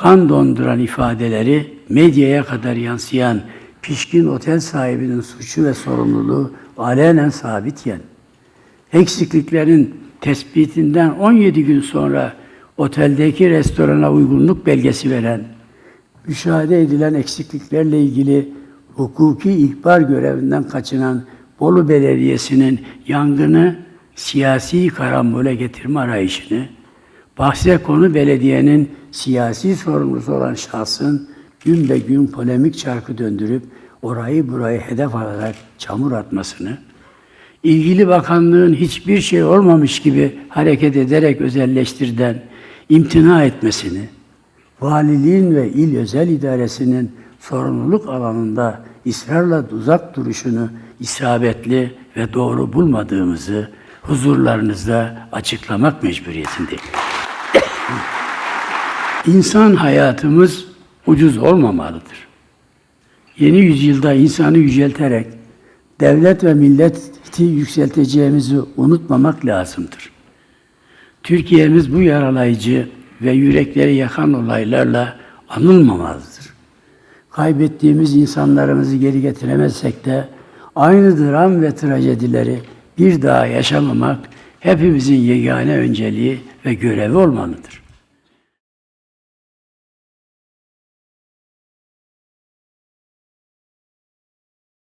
kan donduran ifadeleri medyaya kadar yansıyan pişkin otel sahibinin suçu ve sorumluluğu alenen sabitken, eksikliklerin tespitinden 17 gün sonra oteldeki restorana uygunluk belgesi veren, müşahede edilen eksikliklerle ilgili hukuki ihbar görevinden kaçınan Bolu Belediyesi'nin yangını siyasi karambole getirme arayışını, bahse konu belediyenin siyasi sorumlusu olan şahsın gün be gün polemik çarkı döndürüp orayı burayı hedef alarak çamur atmasını, ilgili bakanlığın hiçbir şey olmamış gibi hareket ederek özelleştirden imtina etmesini, valiliğin ve il özel idaresinin sorumluluk alanında ısrarla uzak duruşunu isabetli ve doğru bulmadığımızı huzurlarınızda açıklamak mecburiyetindeyim. İnsan hayatımız ucuz olmamalıdır. Yeni yüzyılda insanı yücelterek devlet ve milleti yükselteceğimizi unutmamak lazımdır. Türkiye'miz bu yaralayıcı ve yürekleri yakan olaylarla anılmamalıdır. Kaybettiğimiz insanlarımızı geri getiremezsek de aynı dram ve trajedileri bir daha yaşamamak hepimizin yegane önceliği ve görevi olmalıdır.